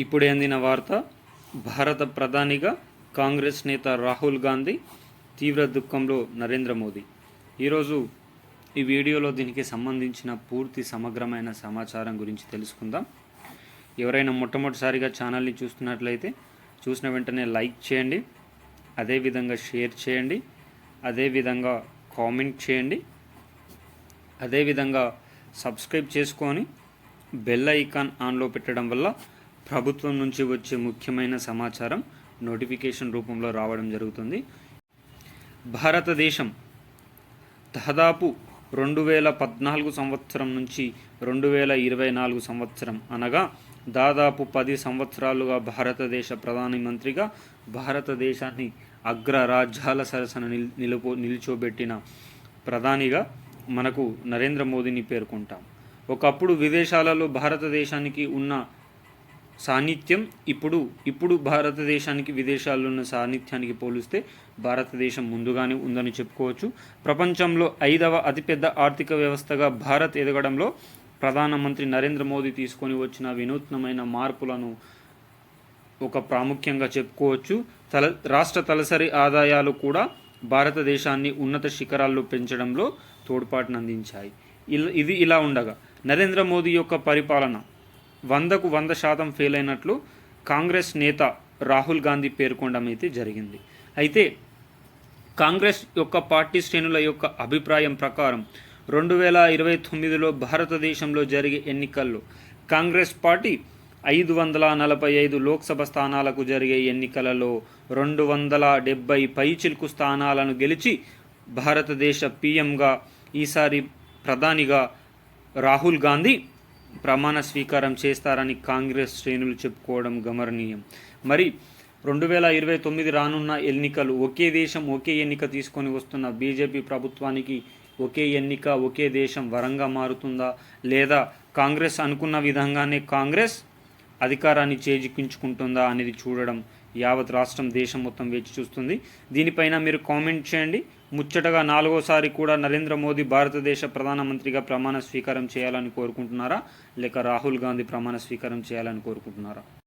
ఇప్పుడే అందిన వార్త భారత ప్రధానిగా కాంగ్రెస్ నేత రాహుల్ గాంధీ తీవ్ర దుఃఖంలో నరేంద్ర మోదీ. ఈరోజు ఈ వీడియోలో దీనికి సంబంధించిన పూర్తి సమగ్రమైన సమాచారం గురించి తెలుసుకుందాం. ఎవరైనా మొట్టమొదటిసారిగా ఛానల్ని చూస్తున్నట్లయితే చూసిన వెంటనే లైక్ చేయండి అదేవిధంగా షేర్ చేయండి అదేవిధంగా కామెంట్ చేయండి అదేవిధంగా సబ్స్క్రైబ్ చేసుకొని బెల్ ఐకాన్ ఆన్లో పెట్టడం వల్ల ప్రభుత్వం నుంచి వచ్చే ముఖ్యమైన సమాచారం నోటిఫికేషన్ రూపంలో రావడం జరుగుతుంది. భారతదేశం దాదాపు రెండు వేల పద్నాలుగు సంవత్సరం నుంచి రెండు వేల ఇరవై నాలుగు సంవత్సరం అనగా దాదాపు పది సంవత్సరాలుగా భారతదేశ ప్రధానమంత్రిగా భారతదేశాన్ని అగ్రరాజ్యాల సరసన నిల్ నిలుపో నిల్చోబెట్టిన ప్రధానిగా మనకు నరేంద్ర మోదీని పేర్కొంటాం. ఒకప్పుడు విదేశాలలో భారతదేశానికి ఉన్న సాన్నిధ్యం ఇప్పుడు ఇప్పుడు భారతదేశానికి విదేశాల్లో ఉన్న సాన్నిధ్యానికి పోలిస్తే భారతదేశం ముందుగానే ఉందని చెప్పుకోవచ్చు. ప్రపంచంలో ఐదవ అతిపెద్ద ఆర్థిక వ్యవస్థగా భారత్ ఎదగడంలో ప్రధానమంత్రి నరేంద్ర మోదీ తీసుకొని వచ్చిన వినూత్నమైన మార్పులను ఒక ప్రాముఖ్యంగా చెప్పుకోవచ్చు. తల రాష్ట్ర తలసరి ఆదాయాలు కూడా భారతదేశాన్ని ఉన్నత శిఖరాల్లో పెంచడంలో తోడ్పాటునందించాయి. ఇది ఇలా ఉండగా నరేంద్ర మోదీ యొక్క పరిపాలన వందకు వంద శాతం ఫెయిల్ అయినట్లు కాంగ్రెస్ నేత రాహుల్ గాంధీ పేర్కొనడం అయితే జరిగింది. అయితే కాంగ్రెస్ యొక్క పార్టీ శ్రేణుల యొక్క అభిప్రాయం ప్రకారం రెండు వేల ఇరవై తొమ్మిదిలో భారతదేశంలో జరిగే ఎన్నికల్లో కాంగ్రెస్ పార్టీ ఐదు వందల నలభై ఐదు లోక్సభ స్థానాలకు జరిగే ఎన్నికలలో రెండు వందల డెబ్బై పైచిల్కు స్థానాలను గెలిచి భారతదేశ పీఎంగా ఈసారి ప్రధానిగా రాహుల్ గాంధీ ప్రమాణ స్వీకారం చేస్తారని కాంగ్రెస్ శ్రేణులు చెప్పుకోవడం గమనీయం మరి రెండు వేల ఇరవై తొమ్మిది రానున్న ఎన్నికలు ఒకే దేశం ఒకే ఎన్నిక తీసుకొని వస్తున్న బీజేపీ ప్రభుత్వానికి ఒకే ఎన్నిక ఒకే దేశం వరంగా మారుతుందా? లేదా కాంగ్రెస్ అనుకున్న విధంగానే కాంగ్రెస్ అధికారాన్ని చేజిక్కించుకుంటుందా అనేది చూడడం యావత్ రాష్ట్రం దేశం మొత్తం వేచి చూస్తుంది. దీనిపైన మీరు కామెంట్ చేయండి. ముచ్చటగా నాలుగోసారి కూడా నరేంద్ర మోదీ భారతదేశ ప్రధానమంత్రిగా ప్రమాణ స్వీకారం చేయాలని కోరుకుంటున్నారా? లేక రాహుల్ గాంధీ ప్రమాణ స్వీకారం చేయాలని కోరుకుంటున్నారా?